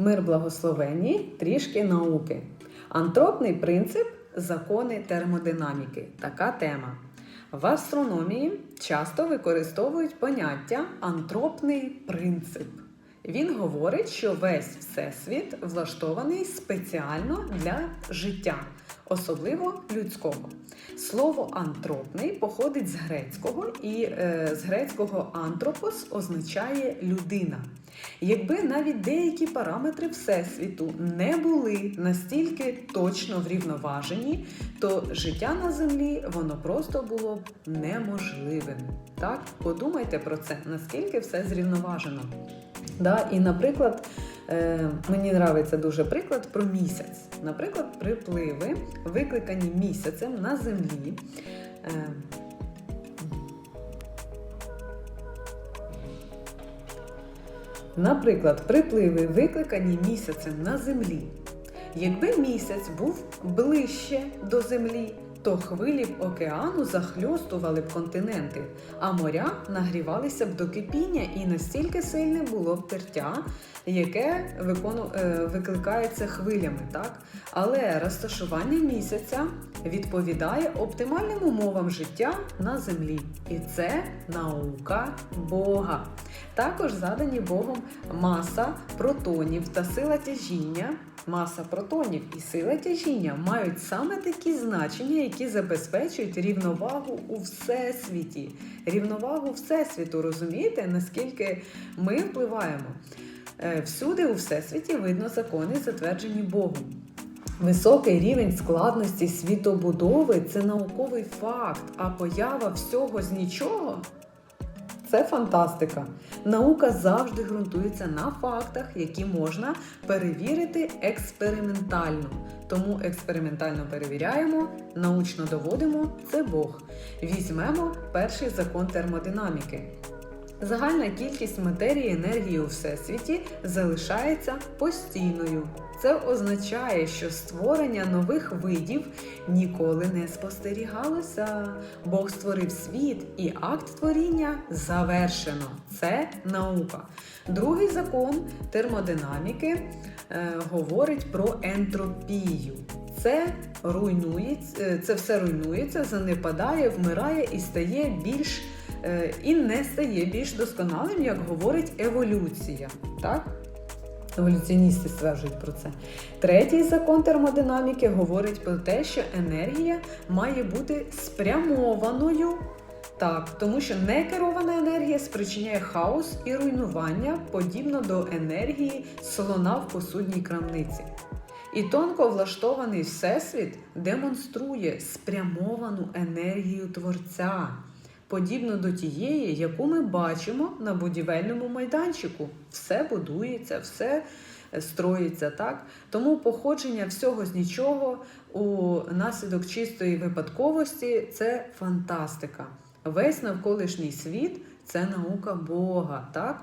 Мир благословенні, трішки науки. Антропний принцип закони термодинаміки. Така тема. В астрономії часто використовують поняття антропний принцип. Він говорить, що весь всесвіт влаштований спеціально для життя, особливо людського. Слово антропний походить з грецького, і е, з грецького антропос означає людина. Якби навіть деякі параметри Всесвіту не були настільки точно врівноважені, то життя на землі воно просто було б неможливим. Так, подумайте про це, наскільки все зрівноважено. Да, і, наприклад, е, мені подобається дуже приклад про місяць. Наприклад, припливи, викликані місяцем на землі. Е, Наприклад, припливи, викликані місяцем на землі. Якби місяць був ближче до землі, то хвилі б океану захльостували б континенти, а моря нагрівалися б до кипіння і настільки сильне було б тертя, яке викону... е, викликається хвилями. Так? Але розташування місяця відповідає оптимальним умовам життя на землі. І це наука Бога. Також задані Богом маса протонів та сила тяжіння. Маса протонів і сила тяжіння мають саме такі значення, які забезпечують рівновагу у всесвіті. Рівновагу всесвіту, розумієте, наскільки ми впливаємо? Е, Всюди у всесвіті видно закони, затверджені Богом. Високий рівень складності світобудови це науковий факт, а поява всього з нічого це фантастика. Наука завжди ґрунтується на фактах, які можна перевірити експериментально. Тому експериментально перевіряємо, научно доводимо це Бог. Візьмемо перший закон термодинаміки. Загальна кількість матерії енергії у всесвіті залишається постійною. Це означає, що створення нових видів ніколи не спостерігалося. Бог створив світ, і акт творіння завершено. Це наука. Другий закон термодинаміки е, говорить про ентропію. Це руйнується, е, це все руйнується, занепадає, вмирає і стає більш е, і не стає більш досконалим, як говорить еволюція. Так? Еволюціоністи стверджують про це. Третій закон термодинаміки говорить про те, що енергія має бути спрямованою. Так, тому що некерована енергія спричиняє хаос і руйнування, подібно до енергії слона в посудній крамниці. І тонко влаштований всесвіт демонструє спрямовану енергію Творця, подібно до тієї, яку ми бачимо на будівельному майданчику. Все будується, все строїться так. Тому походження всього з нічого у наслідок чистої випадковості це фантастика. Весь навколишній світ це наука Бога, так?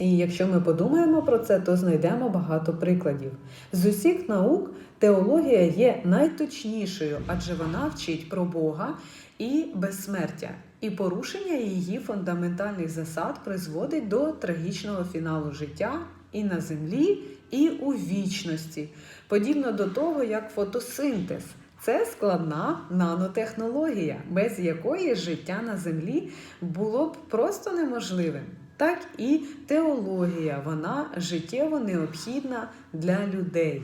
І якщо ми подумаємо про це, то знайдемо багато прикладів. З усіх наук теологія є найточнішою, адже вона вчить про Бога і безсмертя. І порушення її фундаментальних засад призводить до трагічного фіналу життя і на землі, і у вічності, подібно до того, як фотосинтез. Це складна нанотехнологія, без якої життя на землі було б просто неможливим. Так і теологія, вона життєво необхідна для людей.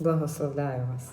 Благословляю вас!